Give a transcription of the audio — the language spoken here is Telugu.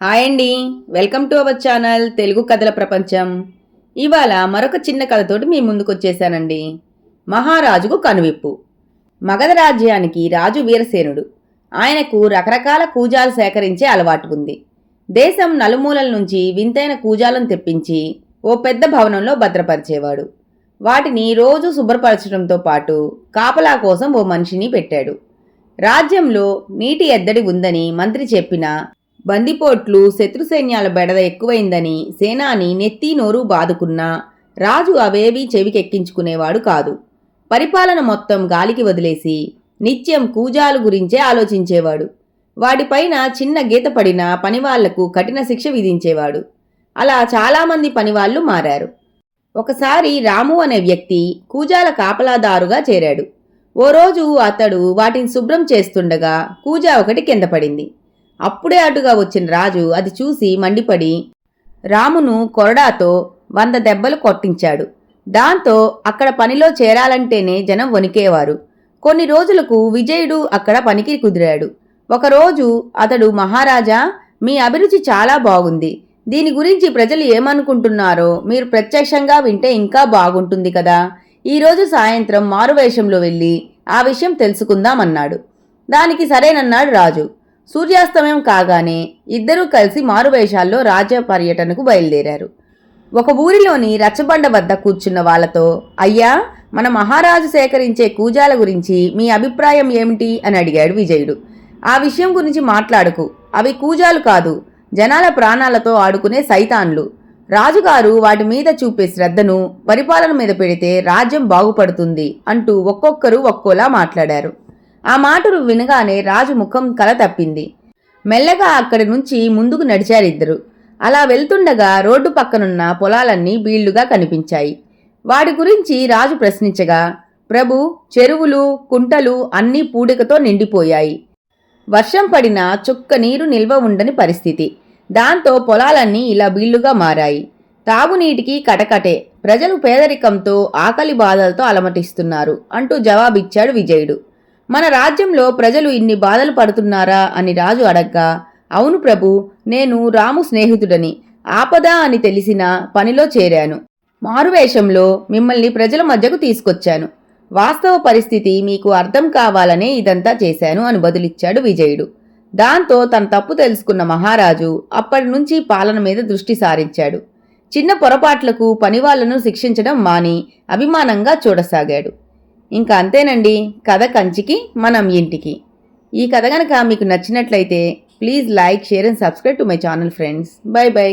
హాయ్ అండి. Welcome to our channel Telugu కథల ప్రపంచం. ఇవాళ మరొక చిన్న కథతోటి మీ ముందుకు వచ్చేసానండి మహారాజుకు కనువిప్పు. మగధ రాజ్యానికి రాజు వీరసేనుడు. ఆయనకు రకరకాల కూజాలు సేకరించే అలవాటు ఉంది. దేశం నలుమూలల నుంచి వింతైన కూజాలను తెప్పించి ఓ పెద్ద భవనంలో భద్రపరిచేవాడు. వాటిని రోజు శుభ్రపరచడంతో పాటు కాపలా కోసం ఓ మనిషిని పెట్టాడు. రాజ్యంలో నీటి ఎద్దడి ఉందని మంత్రి చెప్పినా బందిపోట్లు శత్రు సైన్యాల బెడద ఎక్కువైందని సేనాని నెత్తి నోరు బాదుకున్నా రాజు అవేవీ చెవికెక్కించుకునేవాడు కాదు. పరిపాలన మొత్తం గాలికి వదిలేసి నిత్యం కూజాలు గురించే ఆలోచించేవాడు. వాటిపైన చిన్న గీత పడిన పనివాళ్ళకు కఠిన శిక్ష విధించేవాడు. అలా చాలామంది పనివాళ్ళు మారారు. ఒకసారి రాము అనే వ్యక్తి కూజాల కాపలాదారుగా చేరాడు. ఓ రోజు అతడు వాటిని శుభ్రం చేస్తుండగా కూజా ఒకటి కింద పడింది. అప్పుడే అటుగా వచ్చిన రాజు అది చూసి మండిపడి రామును కొరడాతో వంద దెబ్బలు కొట్టించాడు. దాంతో అక్కడ పనిలో చేరాలంటేనే జనం వణికేవారు. కొన్ని రోజులకు విజయుడు అక్కడ పనికి కుదిరాడు. ఒకరోజు అతడు మహారాజా మీ అభిరుచి చాలా బాగుంది. దీని గురించి ప్రజలు ఏమనుకుంటున్నారో మీరు ప్రత్యక్షంగా వింటే ఇంకా బాగుంటుంది కదా. ఈరోజు సాయంత్రం మారువేషంలో వెళ్ళి ఆ విషయం తెలుసుకుందామన్నాడు. దానికి సరేనన్నాడు రాజు. సూర్యాస్తమయం కాగానే ఇద్దరూ కలిసి మారువేషాల్లో రాజ్య పర్యటనకు బయలుదేరారు. ఒక ఊరిలోని రచ్చబండ వద్ద కూర్చున్న వాళ్ళతో అయ్యా మన మహారాజు సేకరించే కూజాల గురించి మీ అభిప్రాయం ఏమిటి? అని అడిగాడు విజయుడు. ఆ విషయం గురించి మాట్లాడుకు. అవి కూజాలు కాదు. జనాల ప్రాణాలతో ఆడుకునే సైతాన్లు. రాజుగారు వాటి మీద చూపే శ్రద్ధను పరిపాలన మీద పెడితే రాజ్యం బాగుపడుతుంది అంటూ ఒక్కొక్కరు ఒక్కోలా మాట్లాడారు. ఆ మాటలు వినగానే రాజు ముఖం కల తప్పింది. మెల్లగా అక్కడి నుంచి ముందుకు నడిచారిద్దరు. అలా వెళ్తుండగా రోడ్డు పక్కనున్న పొలాలన్నీ బీళ్ళుగా కనిపించాయి. వాటి గురించి రాజు ప్రశ్నించగా ప్రభు చెరువులు కుంటలు అన్నీ పూడికతో నిండిపోయాయి. వర్షం పడినా చుక్క నీరు నిల్వ ఉండని పరిస్థితి. దాంతో పొలాలన్నీ ఇలా బీళ్ళుగా మారాయి. తాగునీటికి కటకటే. ప్రజలు పేదరికంతో ఆకలి బాధలతో అలమటిస్తున్నారు అంటూ జవాబిచ్చాడు విజయుడు. మన రాజ్యంలో ప్రజలు ఇన్ని బాధలు పడుతున్నారా అని రాజు అడగ్గా అవును ప్రభు నేను రాము స్నేహితుడని ఆపద అని తెలిసిన పనిలో చేరాను. మారువేషంలో మిమ్మల్ని ప్రజల మధ్యకు తీసుకొచ్చాను. వాస్తవ పరిస్థితి మీకు అర్థం కావాలనే ఇదంతా చేశాను అని బదులిచ్చాడు విజయుడు. దాంతో తన తప్పు తెలుసుకున్న మహారాజు అప్పటి నుంచి పాలన మీద దృష్టి సారించాడు. చిన్న పొరపాట్లకు పనివాళ్ళను శిక్షించడం మాని అభిమానంగా చూడసాగాడు. ఇంకా అంతేనండి. కథ కంచికి మనం ఇంటికి. ఈ కథ గనక మీకు నచ్చినట్లయితే please like share and subscribe to my channel friends. Bye bye.